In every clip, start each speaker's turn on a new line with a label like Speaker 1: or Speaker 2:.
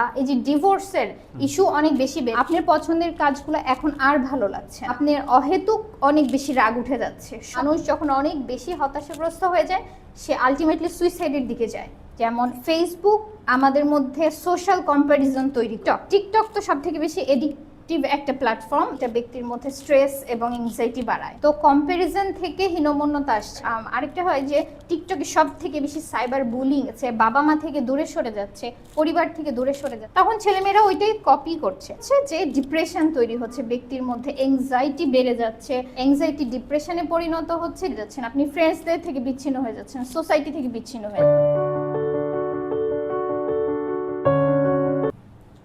Speaker 1: বা এই যে ডিভোর্সের ইস্যু অনেক বেশি আপনার পছন্দের কাজগুলো এখন আর ভালো লাগছে আপনার অহেতুক অনেক বেশি রাগ উঠে যাচ্ছে। মানুষ যখন অনেক বেশি হতাশাগ্রস্ত হয়ে যায়, সে আলটিমেটলি সুইসাইডের দিকে যায়। যেমন ফেসবুক আমাদের মধ্যে সোশ্যাল কম্প্যারিজন তৈরি টক টিকটক। তো সব থেকে বেশি এডিক্টিভ একটা প্ল্যাটফর্ম এটা ব্যক্তির মধ্যে স্ট্রেস এবং এংজাইটি বাড়ায়। তো কম্প্যারিজন থেকে হীনমন্যতা আসছে। আরেকটা হয় যে টিকটকে সব থেকে বেশি সাইবার বুলিং আছে বাবা মা থেকে দূরে সরে যাচ্ছে, পরিবার থেকে দূরে সরে যাচ্ছে। তখন ছেলেমেয়েরা ওইটাই কপি করছে। যে ডিপ্রেশন তৈরি হচ্ছে, ব্যক্তির মধ্যে এংজাইটি বেড়ে যাচ্ছে এংজাইটি ডিপ্রেশনে পরিণত হচ্ছে যাচ্ছেন আপনি ফ্রেন্ডসদের থেকে বিচ্ছিন্ন হয়ে যাচ্ছেন সোসাইটি থেকে বিচ্ছিন্ন হয়ে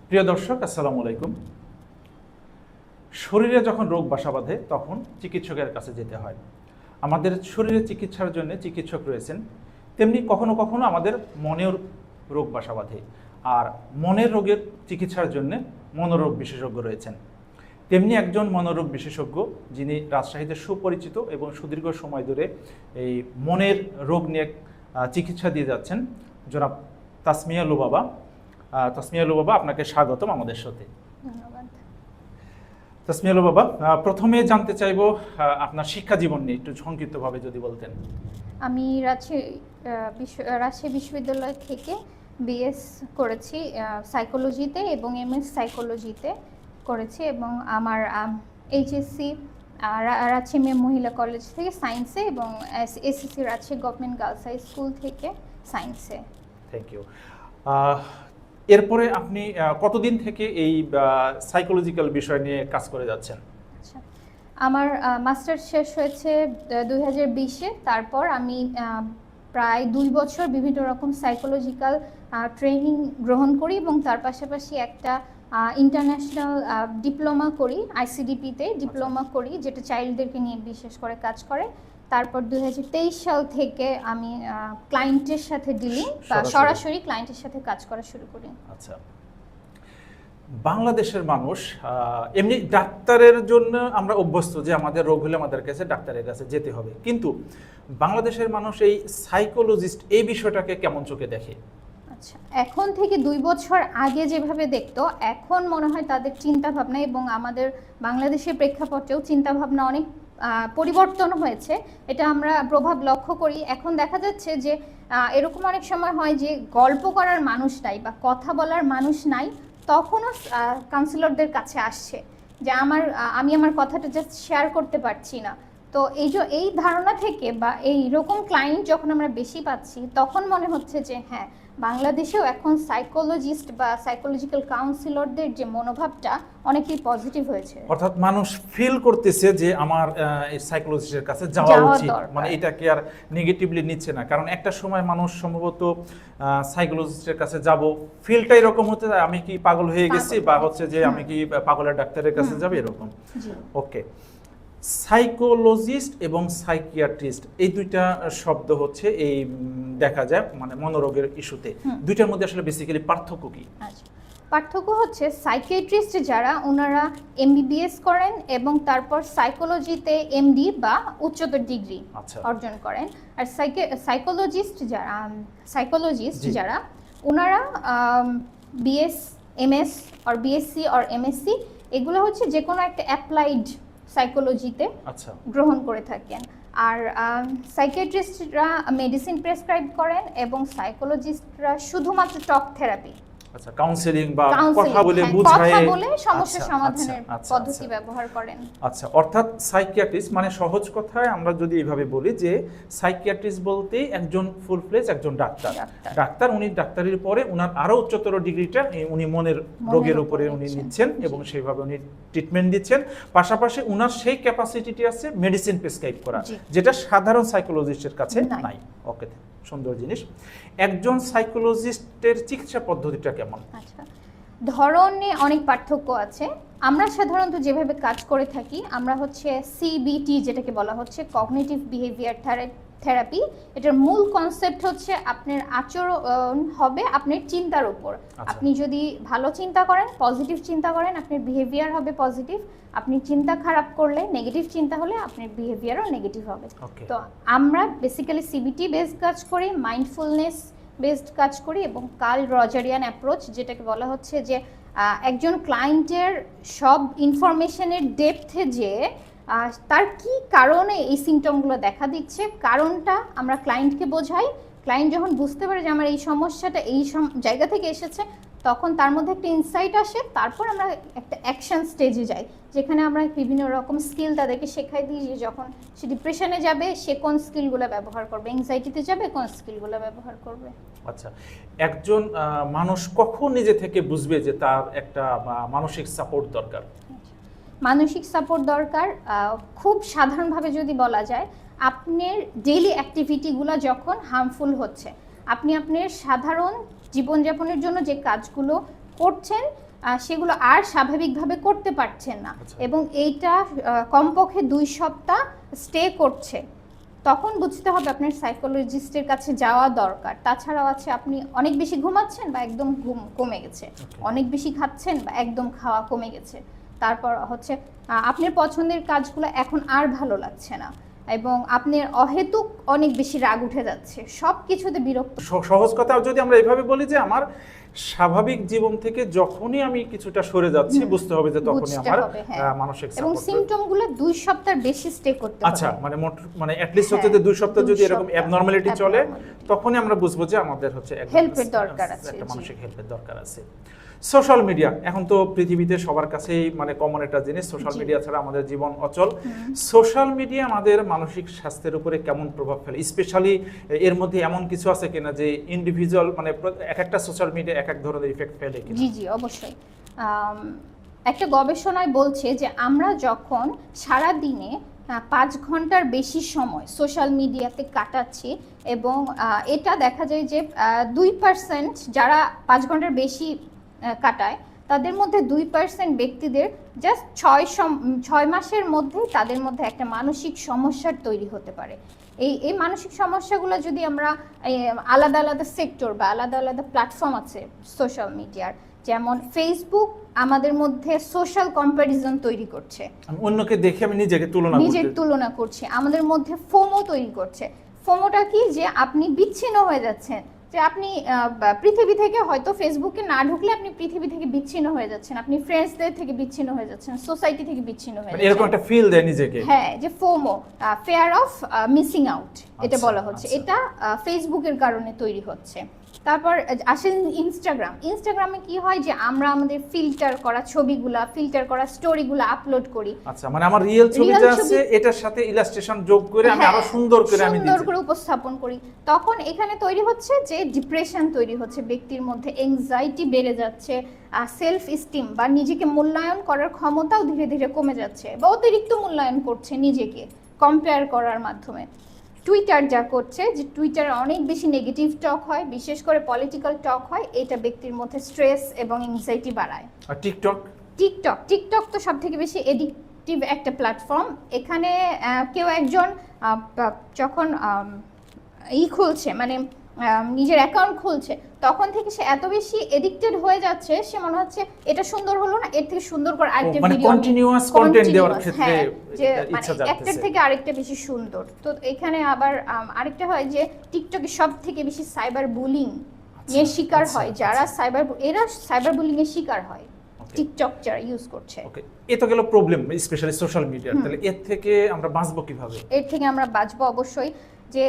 Speaker 2: প্রিয় দর্শক, আসসালামু আলাইকুম। শরীরে যখন রোগ বাসা বাঁধে, তখন চিকিৎসকের কাছে যেতে হয়। আমাদের শরীরে চিকিৎসার জন্য চিকিৎসক রয়েছেন। তেমনি কখনো কখনো আমাদের মনের রোগ বাসা বাঁধে আর মনের রোগের চিকিৎসার জন্য মনোরোগ বিশেষজ্ঞ রয়েছেন। তেমনি একজন মনোরোগ বিশেষজ্ঞ, যিনি রাজশাহীতে সুপরিচিত এবং সুদীর্ঘ সময় ধরে এই মনের রোগ নিয়ে চিকিৎসা দিয়ে যাচ্ছেন, জনাব তাসমিয়া লুবাবা। তাসমিয়া লুবাবা, আপনাকে স্বাগতম আমাদের সাথে।
Speaker 1: ধন্যবাদ
Speaker 2: বাবা প্রথমে জানতে চাইব আপনার শিক্ষা জীবন নিয়ে একটু সংক্ষিপ্তভাবে যদি বলতেন।
Speaker 1: আমি রাজশাহী বিশ্ব রাজশাহী বিশ্ববিদ্যালয় থেকে বিএস করেছি সাইকোলজিতে এবং এমএস সাইকোলজিতে করেছি এবং আমার এইচএসসি রাজশাহী মেয়ে মহিলা কলেজ থেকে সায়েন্সে এবং SSC Rajshahi government girls high school থেকে সায়েন্সে
Speaker 2: থ্যাংক ইউ এরপরে আপনি কতদিন থেকে এই সাইকোলজিক্যাল বিষয় নিয়ে কাজ করে যাচ্ছেন?
Speaker 1: আচ্ছা আমার মাস্টার শেষ হয়েছে দুই হাজার বিশে। তারপর আমি প্রায় দুই বছর বিভিন্ন রকম সাইকোলজিক্যাল ট্রেনিং গ্রহণ করি এবং তার পাশাপাশি একটা ইন্টারন্যাশনাল ডিপ্লোমা করি আইসিডিপিতে ডিপ্লোমা করি যেটা চাইল্ডদেরকে নিয়ে বিশেষ করে কাজ করে। তারপর দুই হাজার তেইশ সাল থেকে আমি ক্লায়েন্টের সাথে ডিলিং বা
Speaker 2: সরাসরি।
Speaker 1: ক্লায়েন্টের সাথে কাজ করা শুরু করি।
Speaker 2: আচ্ছা। বাংলাদেশের মানুষ এমনি ডাক্তারের জন্য আমরা অভ্যস্ত যে আমাদের রোগ হলে আমাদের কাছে ডাক্তারের কাছে যেতে হবে। কিন্তু বাংলাদেশের মানুষ এই সাইকোলজিস্ট এই বিষয়টাকে কেমন চোখে দেখে?
Speaker 1: আচ্ছা এখন থেকে দুই বছর আগে যেভাবে দেখতো এখন মনে হয় তাদের চিন্তা ভাবনা এবং আমাদের বাংলাদেশের প্রেক্ষাপটেও চিন্তা ভাবনা অনেক পরিবর্তন হয়েছে, এটা আমরা প্রভাব লক্ষ্য করি। এখন দেখা যাচ্ছে যে এরকম অনেক সময় হয় যে, গল্প করার মানুষ নাই বা কথা বলার মানুষ নাই, তখনও কাউন্সিলরদের কাছে আসছে যে, আমার আমি আমার কথাটা জাস্ট শেয়ার করতে পারছি না। তো এই যে, এই ধারণা থেকে বা এই রকম ক্লায়েন্ট যখন আমরা বেশি পাচ্ছি, তখন মনে হচ্ছে যে হ্যাঁ বাংলাদেশেও এখন সাইকোলজিস্ট বা সাইকোলজিক্যাল কাউন্সিলরদের যে মনোভাবটা অনেকই পজিটিভ হয়েছে।
Speaker 2: অর্থাৎ মানুষ ফিল করতেছে যে আমার সাইকোলজিস্টের কাছে যাওয়া উচিত। মানে এটাকে আর নেগেটিভলি নিচ্ছে না। কারণ একটা সময় মানুষ সম্ভবত সাইকোলজিস্টের কাছে যাব ফিলটা এরকম হতে আমি কি পাগল হয়ে গেছি? বা হচ্ছে যে আমি কি পাগলের ডাক্তারের কাছে। যাবে? এরকম। ওকে সাইকোলজিস্ট এবং সাইকিয়াট্রিস্ট এই দুইটা শব্দ হচ্ছে এই দেখা যায় মানে মনোরোগের ইস্যুতে। দুইটার মধ্যে আসলে বেসিক্যালি পার্থক্য কি?
Speaker 1: আচ্ছা। পার্থক্য হচ্ছে সাইকিয়াট্রিস্ট যারা ওনারা এমবিবিএস করেন এবং তারপর সাইকোলজিতে এমডি বা উচ্চতর ডিগ্রি
Speaker 2: আচ্ছা।
Speaker 1: অর্জন করেন। আর সাইকোলজিস্ট যারা সাইকোলজিস্ট যারা ওনারা বিএস এমএস আর বিএসসি আর এমএসসি এগুলো হচ্ছে যে কোনো একটা অ্যাপ্লাইড সাইকোলজিতে
Speaker 2: আচ্ছা।
Speaker 1: গ্রহণ করে থাকেন। আর সাইকিয়াট্রিস্টরা মেডিসিন প্রেসক্রাইব করেন এবং সাইকোলজিস্টরা শুধুমাত্র টক থেরাপি
Speaker 2: আচ্ছা কাউন্সিলিং বা কথা বলে
Speaker 1: হ্যাঁ,
Speaker 2: বুঝায়
Speaker 1: কথা বলে সমস্যা
Speaker 2: আচ্ছা,
Speaker 1: সমাধানের
Speaker 2: আচ্ছা, আচ্ছা,
Speaker 1: পদ্ধতি
Speaker 2: আচ্ছা।
Speaker 1: ব্যবহার করেন
Speaker 2: আচ্ছা অর্থাৎ সাইকিয়াট্রিস্ট মানে সহজ কথায় আমরা যদি এইভাবে বলি যে সাইকিয়াট্রিস্ট বলতে একজন ফুল ফ্লেজ একজন ডাক্তার
Speaker 1: ডাক্তার।
Speaker 2: উনি ডাক্তারির পরে উনার আরও উচ্চতর ডিগ্রিটা উনি মনের রোগের উপরে উনি
Speaker 1: নিচ্ছেন।
Speaker 2: এবং সেইভাবে উনি ট্রিটমেন্ট দিচ্ছেন পাশাপাশি উনার সেই ক্যাপাসিটিটি আছে মেডিসিন প্রেসক্রাইব করা যেটা সাধারণ সাইকোলজিস্টের কাছে
Speaker 1: নাই।
Speaker 2: নাই ওকে সুন্দর জিনিস। একজন সাইকোলজিস্টের চিকিৎসা পদ্ধতিটা কেমন?
Speaker 1: আচ্ছা ধরনে অনেক পার্থক্য আছে। আমরা সাধারণত যেভাবে কাজ করে থাকি, আমরা হচ্ছে সিবিটি যেটাকে বলা হচ্ছে কগনিটিভ বিহেভিয়ার থেরাপি এটার মূল কনসেপ্ট হচ্ছে আপনার আচরণ হবে আপনার চিন্তার উপর।
Speaker 2: আচ্ছা।
Speaker 1: আপনি যদি ভালো চিন্তা করেন পজিটিভ চিন্তা করেন আপনার বিহেভিয়ার হবে পজিটিভ আপনি চিন্তা খারাপ করলে নেগেটিভ চিন্তা হলে আপনার বিহেভিয়ারও নেগেটিভ হবে। তো আমরা বেসিক্যালি সিবিটি বেসড কাজ করি মাইন্ডফুলনেস বেসড কাজ করি এবং কাল রজারিয়ান অ্যাপ্রোচ যেটাকে বলা হচ্ছে যে একজন ক্লায়েন্টের সব ইনফরমেশনের ডেপথে যে তার কি কারণে এই সিমটমগুলো দেখা দিচ্ছে? কারণটা আমরা ক্লায়েন্টকে বোঝাই। ক্লায়েন্ট যখন বুঝতে পারে যে আমার এই সমস্যাটা এই জায়গা থেকে এসেছে, তখন তার মধ্যে একটা ইনসাইট আসে। তারপর আমরা একটা অ্যাকশন স্টেজে যাই, যেখানে আমরা বিভিন্ন রকম স্কিল তাদেরকে শেখাই দিই যে যখন সে ডিপ্রেশনে যাবে, সে কোন স্কিলগুলো ব্যবহার করবে? এংজাইটিতে যাবে, কোন স্কিলগুলো ব্যবহার করবে?
Speaker 2: আচ্ছা একজন মানুষ কখন নিজে থেকে বুঝবে যে তার একটা মানসিক সাপোর্ট দরকার?
Speaker 1: মানসিক সাপোর্ট দরকার। খুব সাধারণভাবে যদি বলা যায় আপনার ডেইলি অ্যাক্টিভিটিগুলো যখন হার্মফুল হচ্ছে আপনি আপনার সাধারণ জীবনযাপনের জন্য যে কাজগুলো করছেন সেগুলো আর স্বাভাবিকভাবে করতে পারছেন না
Speaker 2: আচ্ছা।
Speaker 1: এবং এইটা কমপক্ষে দুই সপ্তাহ স্টে করছে তখন বুঝতে হবে আপনার সাইকোলজিস্টের কাছে যাওয়া দরকার। তাছাড়াও আছে আপনি অনেক বেশি ঘুমাচ্ছেন বা একদম ঘুম কমে গেছে অনেক বেশি খাচ্ছেন বা একদম খাওয়া কমে গেছে। তারপর হচ্ছে আপনার পছন্দের কাজগুলো এখন আর ভালো লাগছে না এবং আপনার অহেতুক অনেক বেশি রাগ উঠে যাচ্ছে সব কিছুতে বিরক্ত
Speaker 2: সহজ কথা যদি আমরা এভাবে বলি যে আমার স্বাভাবিক জীবন থেকে যখনই আমি কিছুটা সরে যাচ্ছি বুঝতে হবে যে তখনই আমার
Speaker 1: হ্যাঁ।
Speaker 2: মানসিক
Speaker 1: এবং সিমটমগুলো দুই সপ্তাহ বেশি স্টে করতে হবে
Speaker 2: আচ্ছা মানে মোট মানে অ্যাটলিস্ট হচ্ছে
Speaker 1: হ্যাঁ,
Speaker 2: যে দুই সপ্তাহ যদি এরকম অ্যাবনর্মালিটি চলে তখনই আমরা বুঝব যে আমাদের হচ্ছে ধরনের
Speaker 1: দরকার আছে,
Speaker 2: একটা মানসিক হেল্পের দরকার আছে। সোশ্যাল মিডিয়া এখন তো পৃথিবীতে সবার কাছেই মানে কমন একটা জিনিস সোশ্যাল মিডিয়া ছাড়া আমাদের জীবন অচল। সোশ্যাল মিডিয়া আমাদের মানসিক স্বাস্থ্যের উপরে কেমন প্রভাব ফেলে? স্পেশালি এর মধ্যে এমন কিছু আছে কিনা যে ইন্ডিভিজুয়াল মানে এক একটা সোশ্যাল মিডিয়া এক এক ধরনের ইফেক্ট ফেলে
Speaker 1: জি জি অবশ্যই। একটা গবেষণায় বলছে যে আমরা যখন সারা দিনে পাঁচ ঘণ্টার বেশি সময় সোশ্যাল মিডিয়াতে কাটাচ্ছি এবং এটা দেখা যায় যে দুই পার্সেন্ট যারা পাঁচ ঘণ্টার বেশি কাটায় তাদের মধ্যে দুই পার্সেন্ট ব্যক্তিদের জাস্ট ছয় ছয় মাসের মধ্যে তাদের মধ্যে একটা মানসিক সমস্যার তৈরি হতে পারে। এই এই মানসিক সমস্যাগুলো যদি আমরা আলাদা আলাদা সেক্টর বা আলাদা আলাদা প্ল্যাটফর্ম আছে সোশ্যাল মিডিয়ার যেমন ফেসবুক আমাদের মধ্যে সোশ্যাল কম্প্যারিজন তৈরি করছে।
Speaker 2: অন্যকে দেখে আমি নিজেকে তুলনা
Speaker 1: নিজের তুলনা করছি আমাদের মধ্যে ফোমো তৈরি করছে। ফোমোটা কি? যে আপনি বিচ্ছিন্ন হয়ে যাচ্ছেন। যে আপনি পৃথিবী থেকে হয়তো ফেসবুকে না ঢুকলে আপনি পৃথিবী থেকে বিচ্ছিন্ন হয়ে যাচ্ছেন। আপনি ফ্রেন্ডসদের থেকে বিচ্ছিন্ন হয়ে যাচ্ছেন সোসাইটি থেকে বিচ্ছিন্ন হয়ে
Speaker 2: যাচ্ছেন এরকম একটা ফিল দেয় নিজেকে।
Speaker 1: হ্যাঁ যে FOMO fear of missing out এটা
Speaker 2: আচ্ছা,
Speaker 1: বলা হচ্ছে।
Speaker 2: আচ্ছা।
Speaker 1: এটা ফেসবুকের কারণে তৈরি হচ্ছে। তারপর আসেন ইনস্টাগ্রাম ইনস্টাগ্রামে কি হয় যে আমরা আমাদের ফিল্টার করা ছবিগুলা ফিল্টার করা স্টোরিগুলো আপলোড করি।
Speaker 2: আচ্ছা মানে আমার রিয়েল ছবি যা আছে এটার সাথে ইলাস্ট্রেশন যোগ করে আমি
Speaker 1: হ্যাঁ,
Speaker 2: আরও সুন্দর করে আমি
Speaker 1: সুন্দর করে উপস্থাপন করি। তখন এখানে তৈরি হচ্ছে যে ডিপ্রেশন তৈরি হচ্ছে ব্যক্তির মধ্যে এংজাইটি বেড়ে যাচ্ছে সেলফ স্টিম বা নিজেকে মূল্যায়ন করার ক্ষমতাও ধীরে ধীরে কমে যাচ্ছে বা অতিরিক্ত মূল্যায়ন করছে নিজেকে কম্পেয়ার করার মাধ্যমে। টুইটার যা করছে যে টুইটারে অনেক বেশি নেগেটিভ টক হয় বিশেষ করে পলিটিক্যাল টক হয় এটা ব্যক্তির মধ্যে স্ট্রেস এবং এনজাইটি বাড়ায়।
Speaker 2: আর টিকটক
Speaker 1: টিকটক টিকটক তো সব থেকে বেশি এডিক্টিভ একটা প্ল্যাটফর্ম এখানে কেউ একজন যখন ই খুলছে মানে নিজের অ্যাকাউন্ট খুলছে তখন থেকে সে এত বেশি এডিক্টেড হয়ে যাচ্ছে সে মনে হচ্ছে এটা সুন্দর হলো না এর থেকে সুন্দর করে আরেকটা
Speaker 2: মানে
Speaker 1: ভিডিও
Speaker 2: কন্টিনিউয়াস কন্টেন্ট দেওয়ার ক্ষেত্রে
Speaker 1: হ্যাঁ, যে মানে একটার থেকে আরেকটা বেশি সুন্দর। তো এখানে আবার আরেকটা হয় যে টিকটকে সব থেকে বেশি সাইবার বুলিং এর শিকার
Speaker 2: আচ্ছা,
Speaker 1: হয়
Speaker 2: আচ্ছা।
Speaker 1: যারা সাইবার এরা সাইবার বুলিং এর শিকার হয় টিকটক যারা ইউজ করছে।
Speaker 2: ওকে এ তো গেল প্রবলেম স্পেশালি সোশ্যাল মিডিয়ার
Speaker 1: হুম।
Speaker 2: তাহলে এর থেকে আমরা বাঁচবো কীভাবে?
Speaker 1: এর থেকে আমরা বাঁচবো অবশ্যই। যে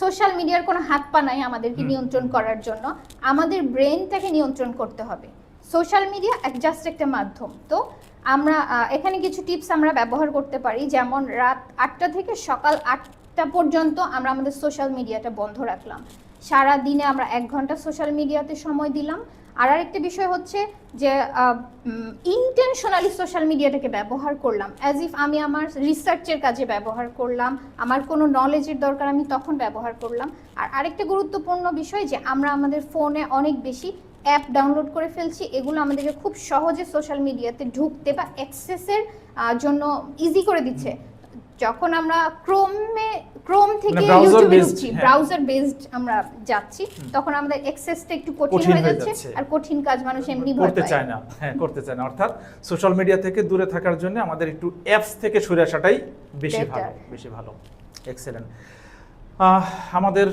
Speaker 1: সোশ্যাল মিডিয়ার কোনো হাত পা নাই আমাদেরকে নিয়ন্ত্রণ করার জন্য আমাদের ব্রেনটাকে নিয়ন্ত্রণ করতে হবে। সোশ্যাল মিডিয়া এক জাস্ট একটা মাধ্যম। তো আমরা এখানে কিছু টিপস আমরা ব্যবহার করতে পারি। যেমন রাত আটটা থেকে সকাল আটটা পর্যন্ত আমরা আমাদের সোশ্যাল মিডিয়াটা বন্ধ রাখলাম। সারা দিনে আমরা এক ঘণ্টা সোশ্যাল মিডিয়াতে সময় দিলাম। আর আরেকটা বিষয় হচ্ছে যে ইন্টেনশনালি সোশ্যাল মিডিয়াটাকে ব্যবহার করলাম। অ্যাজ ইফ আমি আমার রিসার্চের কাজে ব্যবহার করলাম, আমার কোনো নলেজের দরকার আমি তখন ব্যবহার করলাম। আর আরেকটা গুরুত্বপূর্ণ বিষয় যে, আমরা আমাদের ফোনে অনেক বেশি অ্যাপ ডাউনলোড করে ফেলছি। এগুলো আমাদেরকে খুব সহজে সোশ্যাল মিডিয়াতে ঢুকতে বা অ্যাক্সেসের জন্য ইজি করে দিচ্ছে। যখন আমরা ক্রোমে ক্রোম থেকে
Speaker 2: মানে
Speaker 1: ইউটিউবে
Speaker 2: based,
Speaker 1: ঢুকছি
Speaker 2: হ্যাঁ।
Speaker 1: ব্রাউজার বেসড আমরা যাচ্ছি তখন আমাদের অ্যাক্সেসটা একটু কঠিন হয়ে
Speaker 2: হয়ে
Speaker 1: যাচ্ছে। আর কঠিন কাজ মানুষ এমনি
Speaker 2: করতে চায় না। হ্যাঁ করতে চায় না। অর্থাৎ সোশ্যাল মিডিয়া থেকে দূরে থাকার জন্য আমাদের একটু অ্যাপস থেকে সরে আসাটাই বেশি ভালো বেশি ভালো। এক্সেলেন্ট আমাদের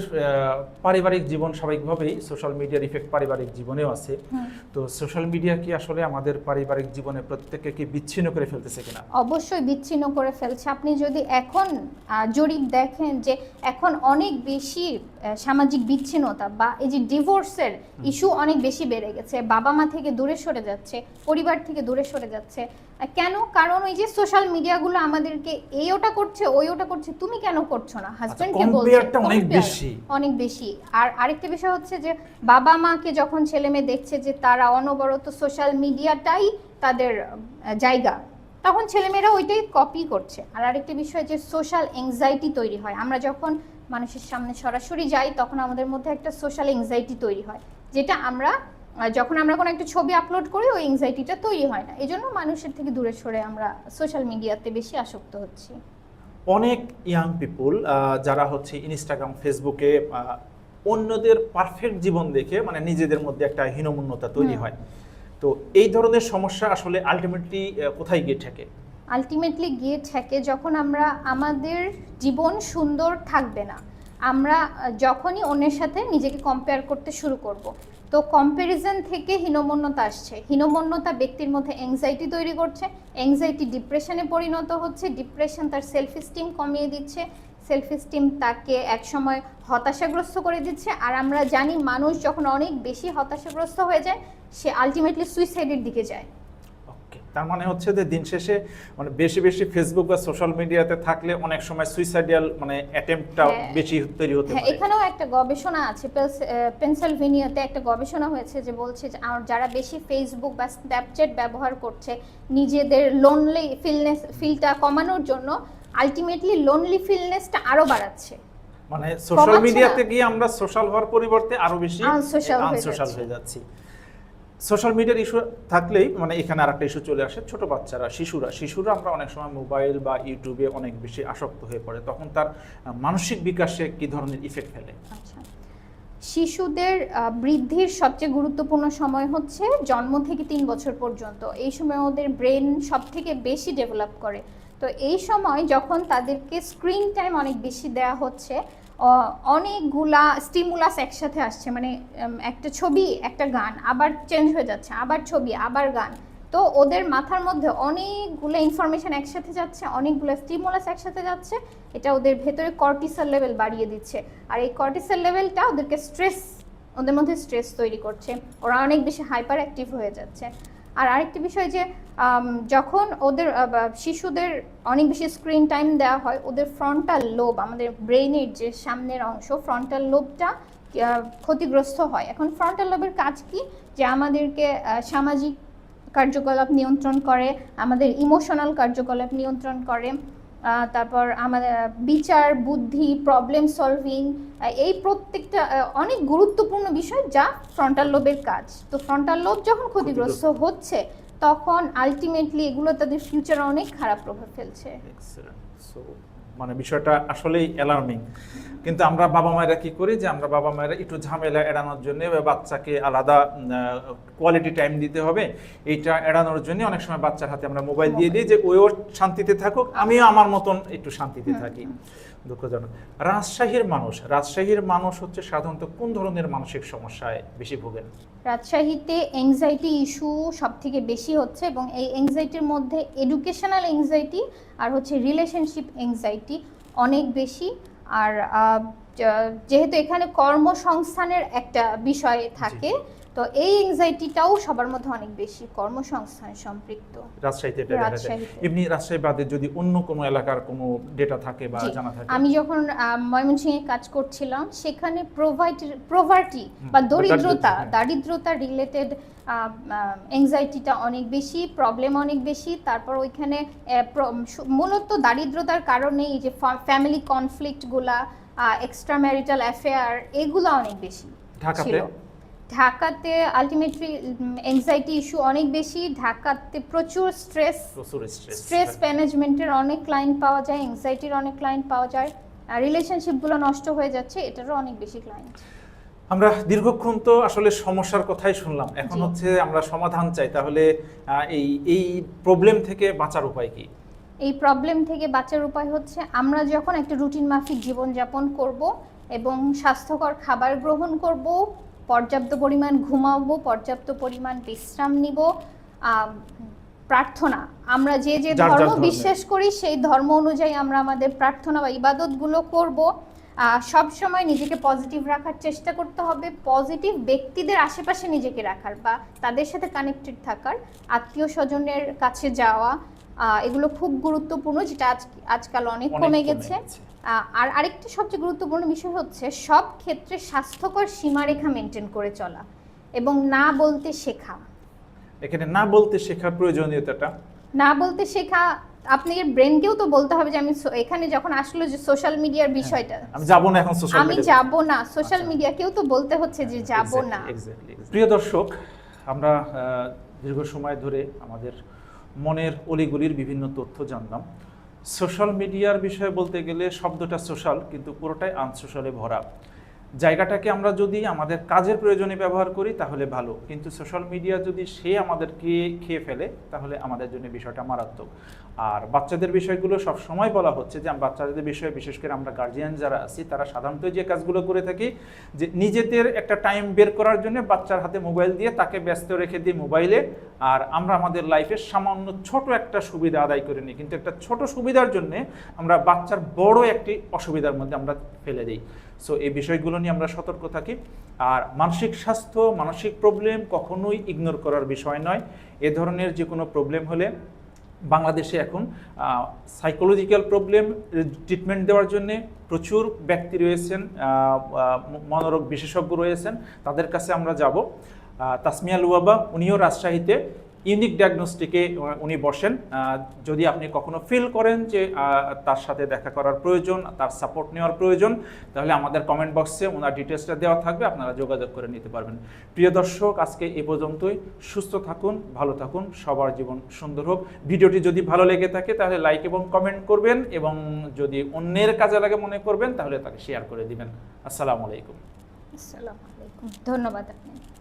Speaker 2: পারিবারিক জীবন স্বাভাবিকভাবেই সোশ্যাল মিডিয়ার ইফেক্ট পারিবারিক জীবনেও আছে। তো সোশ্যাল মিডিয়া কি আসলে আমাদের পারিবারিক জীবনে প্রত্যেককে কি বিচ্ছিন্ন করে ফেলতেছে কিনা?
Speaker 1: অবশ্যই বিচ্ছিন্ন করে ফেলছে। আপনি যদি এখন জরিপ দেখেন যে এখন অনেক বেশি সামাজিক বিচ্ছিন্নতা বা এই যে ডিভোর্সের ইস্যু অনেক বেশি বেড়ে গেছে। বাবা মা থেকে দূরে সরে যাচ্ছে পরিবার থেকে দূরে সরে যাচ্ছে। কেন? কারণ ওই যে সোশ্যাল মিডিয়াগুলো আমাদেরকে এই ওটা করছে ওই ওটা করছে তুমি কেন করছ না? হাজবেন্ডকে বলছে
Speaker 2: compare-টা অনেক বেশি।
Speaker 1: অনেক বেশি। আর আরেকটা বিষয় হচ্ছে যে বাবা মাকে যখন ছেলে মেয়ে দেখছে যে তারা অনবরত সোশ্যাল মিডিয়াটাই তাদের জায়গা তখন ছেলেমেয়েরা ওইটাই কপি করছে। আর আরেকটা বিষয় যে সোশ্যাল এংজাইটি তৈরি হয়। আমরা যখন মানুষের সামনে সরাসরি যাই তখন আমাদের মধ্যে একটা সোশ্যাল এংজাইটি তৈরি হয়। যেটা আমরা যখন আমরা কোনো একটা ছবি আপলোড করি ওই এংজাইটিটা তৈরি হয় না। এই জন্য মানুষের থেকে দূরে সরে আমরা সোশ্যাল মিডিয়াতে বেশি আসক্ত হচ্ছি।
Speaker 2: অনেক ইয়াং পিপুল যারা হচ্ছে ইনস্টাগ্রাম ফেসবুকে অন্যদের পারফেক্ট জীবন দেখে মানে নিজেদের মধ্যে একটা হীনমূন্যতা তৈরি হয়। তো এই ধরনের সমস্যা আসলে আলটিমেটলি কোথায় গিয়ে ঠেকে?
Speaker 1: আলটিমেটলি গিয়ে ঠেকে যখন আমরা আমাদের জীবন সুন্দর থাকবে না আমরা যখনই অন্যের সাথে নিজেকে কম্পেয়ার করতে শুরু করব। তো কম্প্যারিজন থেকে হীনমন্যতা আসছে। হীনমন্যতা ব্যক্তির মধ্যে অ্যাংজাইটি তৈরি করছে। অ্যাংজাইটি ডিপ্রেশনে পরিণত হচ্ছে। ডিপ্রেশন তার সেলফ স্টিম কমিয়ে দিচ্ছে। সেলফ স্টিম তাকে একসময় হতাশাগ্রস্ত করে দিচ্ছে। আর আমরা জানি মানুষ যখন অনেক বেশি হতাশাগ্রস্ত হয়ে যায়, সে আলটিমেটলি সুইসাইডের দিকে যায়।
Speaker 2: তার মানে হচ্ছে যে দিন শেষে মানে বেশি বেশি ফেসবুক বা সোশ্যাল মিডিয়াতে থাকলে অনেক সময় সুইসাইডাল মানে অ্যাটেম্পটা। বেশি তৈরি হতে
Speaker 1: হ্যাঁ
Speaker 2: পারে।
Speaker 1: এখানেও একটা গবেষণা আছে পেনসিলভেনিয়াতে একটা গবেষণা হয়েছে যে বলছে যে আর যারা বেশি ফেসবুক বা স্ন্যাপচ্যাট ব্যবহার করছে নিজেদের লোনলি ফিলনেস ফিলটা কমানোর জন্য আলটিমেটলি লোনলি ফিলনেসটা আরও বাড়াচ্ছে।
Speaker 2: মানে সোশ্যাল মিডিয়াতে গিয়ে আমরা সোশ্যাল হওয়ার পরিবর্তে আরও বেশি আনসোশ্যাল হয়ে যাচ্ছি। সোশ্যাল মিডিয়ার ইস্যু থাকলেই মানে এখানে আরেকটা ইস্যু চলে আসে, ছোট বাচ্চারা, শিশুরা। শিশুরা আমরা অনেক সময় মোবাইল বা ইউটিউবে অনেক বেশি আসক্ত হয়ে পড়ে। তখন তার মানসিক বিকাশে কি ধরনের ইফেক্ট ফেলে?
Speaker 1: আচ্ছা। শিশুদের বৃদ্ধির সবচেয়ে গুরুত্বপূর্ণ সময় হচ্ছে জন্ম থেকে তিন বছর পর্যন্ত। এই সময় ওদের ব্রেন সব থেকে বেশি ডেভেলপ করে। তো এই সময় যখন তাদেরকে স্ক্রিন টাইম অনেক বেশি দেওয়া হচ্ছে অনেকগুলা স্টিমুলাস একসাথে আসছে মানে একটা ছবি, একটা গান, আবার চেঞ্জ হয়ে যাচ্ছে, আবার ছবি, আবার গান। তো ওদের মাথার মধ্যে অনেকগুলো ইনফরমেশন একসাথে যাচ্ছে, অনেকগুলো স্টিমুলাস একসাথে যাচ্ছে, এটা ওদের ভেতরে কর্টিসল লেভেল বাড়িয়ে দিচ্ছে। আর এই কর্টিসল লেভেলটা ওদেরকে স্ট্রেস ওদের মধ্যে স্ট্রেস তৈরি করছে। ওরা অনেক বেশি হাইপার অ্যাক্টিভ হয়ে যাচ্ছে। আর আরেকটি বিষয় যে যখন ওদের শিশুদের অনেক বেশি স্ক্রিন টাইম দেওয়া হয় ওদের ফ্রন্টাল লোব আমাদের ব্রেনের যে সামনের অংশ ফ্রন্টাল লোবটা ক্ষতিগ্রস্ত হয়। এখন ফ্রন্টাল লোবের কাজ কি? যে আমাদেরকে সামাজিক কার্যকলাপ নিয়ন্ত্রণ করে আমাদের ইমোশনাল কার্যকলাপ নিয়ন্ত্রণ করে তারপর আমাদের বিচার বুদ্ধি প্রবলেম সলভিং এই প্রত্যেকটা অনেক গুরুত্বপূর্ণ বিষয় যা ফ্রন্টাল লোবের কাজ। তো ফ্রন্টাল লোব যখন ক্ষতিগ্রস্ত। হচ্ছে তখন আলটিমেটলি এগুলো তাদের ফিউচারে অনেক খারাপ প্রভাব ফেলছে।
Speaker 2: সো মানে বিষয়টা আসলেই অ্যালার্মিং কিন্তু আমরা বাবা মায়েরা কি করি যে আমরা বাবা মায়েরা একটু ঝামেলা এড়ানোর জন্য বাচ্চাকে আলাদা কোয়ালিটি টাইম দিতে হবে। এইটা এড়ানোর জন্য অনেক সময় বাচ্চার হাতে আমরা মোবাইল দিয়ে দিই যে ওও শান্তিতে থাকুক আমিও আমার মতন একটু শান্তিতে থাকি। দুঃখজনক। রাজশাহীর মানুষ রাজশাহীর মানুষ হচ্ছে সাধারণত কোন ধরনের মানসিক সমস্যায় বেশি ভোগেন?
Speaker 1: রাজশাহীতে এংজাইটি ইস্যু সব থেকে বেশি হচ্ছে এবং এই এংজাইটির মধ্যে এডুকেশনাল এংজাইটি আর হচ্ছে রিলেশনশিপ এংজাইটি অনেক বেশি। আর যেহেতু এখানে কর্মসংস্থানের একটা বিষয় থাকে তো এই এংজাইটিটাও সবার মধ্যে অনেক বেশি কর্মসংস্থান সম্পৃক্ত।
Speaker 2: রাজশাহীতে এটা দেখা যায়। এমনি রাজশাহী বাদে যদি অন্য কোনো এলাকার কোনো ডেটা থাকে বা জানা থাকে।
Speaker 1: আমি যখন ময়মনসিংহে কাজ করছিলাম সেখানে প্রভার্টি বা
Speaker 2: দারিদ্রতা,
Speaker 1: দরিদ্রতা রিলেটেড এংজাইটিটা অনেক বেশি প্রবলেম অনেক বেশি। তারপর ওইখানে মূলত দারিদ্রতার কারণে এই যে ফ্যামিলি কনফ্লিক্টগুলা এক্সট্রা ম্যারিটাল অ্যাফেয়ার এগুলো অনেক বেশি
Speaker 2: ঢাকাতে?
Speaker 1: ঢাকাতে আলটিমেটলি এংজাইটি ইস্যু অনেক বেশি। ঢাকাতে প্রচুর স্ট্রেস
Speaker 2: প্রচুর স্ট্রেস
Speaker 1: স্ট্রেস ম্যানেজমেন্টের অনেক ক্লায়েন্ট পাওয়া যায় এংজাইটির অনেক ক্লায়েন্ট পাওয়া যায়। আর রিলেশনশিপগুলো নষ্ট হয়ে যাচ্ছে এটারও অনেক বেশি ক্লায়েন্ট
Speaker 2: আমরা দীর্ঘক্ষণ তো আসলে সমস্যার কথাই শুনলাম। এখন হচ্ছে আমরা সমাধান চাই। তাহলে এই এই প্রবলেম থেকে বাঁচার উপায় কি?
Speaker 1: এই প্রবলেম থেকে বাঁচার উপায় হচ্ছে আমরা যখন একটা রুটিন মাফিক জীবনযাপন করব এবং স্বাস্থ্যকর খাবার গ্রহণ করব পর্যাপ্ত পরিমাণ ঘুমাবো পর্যাপ্ত পরিমাণ বিশ্রাম নিব প্রার্থনা। আমরা যে যে ধর্ম বিশ্বাস করি সেই ধর্ম অনুযায়ী আমরা আমাদের প্রার্থনা বা ইবাদতগুলো করব। সব সময় নিজেকে পজিটিভ রাখার চেষ্টা করতে হবে পজিটিভ ব্যক্তিদের আশেপাশে নিজেকে রাখার বা তাদের সাথে কানেক্টেড থাকার আত্মীয় স্বজনের কাছে যাওয়া আহ, এগুলো খুব গুরুত্বপূর্ণ যেটা আজকাল অনেক কমে গেছে। আর আরেকটি সবচেয়ে গুরুত্বপূর্ণ বিষয় হচ্ছে সব ক্ষেত্রে স্বাস্থ্যকর সীমারেখা মেনটেন করে চলা এবং না বলতে শেখা।
Speaker 2: এখানে না বলতে শেখার প্রয়োজনীয়তাটা।
Speaker 1: না বলতে শেখা আপনার ব্রেনকেও তো বলতে হবে যে আমি এখানে যখন আসলো যে সোশ্যাল মিডিয়ার বিষয়টা।
Speaker 2: আমি যাব না এখন সোশ্যাল
Speaker 1: আমি যাব না সোশ্যাল
Speaker 2: আচ্ছা।
Speaker 1: মিডিয়াকেও তো বলতে হচ্ছে যে যাব না।
Speaker 2: প্রিয় দর্শক আমরা দীর্ঘ সময় ধরে আমাদের মনের অলিগুলির বিভিন্ন তথ্য জানলাম। সোশ্যাল মিডিয়ার বিষয়ে বলতে গেলে শব্দটা সোশ্যাল, কিন্তু পুরোটাই আনসোশ্যালে ভরা। জায়গাটাকে আমরা যদি আমাদের কাজের প্রয়োজনে ব্যবহার করি, তাহলে ভালো। কিন্তু সোশ্যাল মিডিয়া যদি সে আমাদেরকে খেয়ে ফেলে, তাহলে আমাদের জন্য বিষয়টা মারাত্মক। আর বাচ্চাদের বিষয়গুলো সব সময় বলা হচ্ছে যে, বাচ্চাদের বিষয়ে, বিশেষ করে আমরা গার্জিয়ান যারা আছি, তারা সাধারণত যে কাজগুলো করে থাকি, যে নিজেদের একটা টাইম বের করার জন্য বাচ্চার হাতে মোবাইল দিয়ে তাকে ব্যস্ত রেখে দিই মোবাইলে আর আমরা আমাদের লাইফের সামান্য ছোট একটা সুবিধা আদায় করে নিই। কিন্তু একটা ছোট সুবিধার জন্য আমরা বাচ্চার বড় একটি অসুবিধার মধ্যে আমরা ফেলে দিই। সো এই বিষয়গুলো নিয়ে আমরা সতর্ক থাকি। আর মানসিক স্বাস্থ্য, মানসিক প্রবলেম কখনোই ইগনোর করার বিষয় নয়। এ ধরনের যে কোনো প্রবলেম হলে বাংলাদেশে এখন সাইকোলজিক্যাল প্রবলেম ট্রিটমেন্ট দেওয়ার জন্য প্রচুর ব্যক্তি রয়েছেন মনোরোগ বিশেষজ্ঞ রয়েছেন। তাদের কাছে আমরা যাব। তাসমিয়া লুয়াবা, উনিও রাজশাহীতে। ইউনিক ডায়াগনস্টিকে উনি বসেন। যদি আপনি কখনো ফিল করেন যে তার সাথে দেখা করার প্রয়োজন, তার সাপোর্ট নেওয়ার প্রয়োজন, তাহলে আমাদের কমেন্ট বক্সে ওনার ডিটেলসটা দেওয়া থাকবে, আপনারা যোগাযোগ করে নিতে পারবেন। প্রিয় দর্শক, আজকে এ পর্যন্তই। সুস্থ থাকুন, ভালো থাকুন, সবার জীবন সুন্দর হোক। ভিডিওটি যদি ভালো লেগে থাকে, তাহলে লাইক এবং কমেন্ট করবেন এবং যদি অন্যের কাজে লাগে মনে করবেন, তাহলে তাকে শেয়ার করে দিবেন। আসসালামু আলাইকুম।
Speaker 1: আসসালামু আলাইকুম। ধন্যবাদ আপনাকে।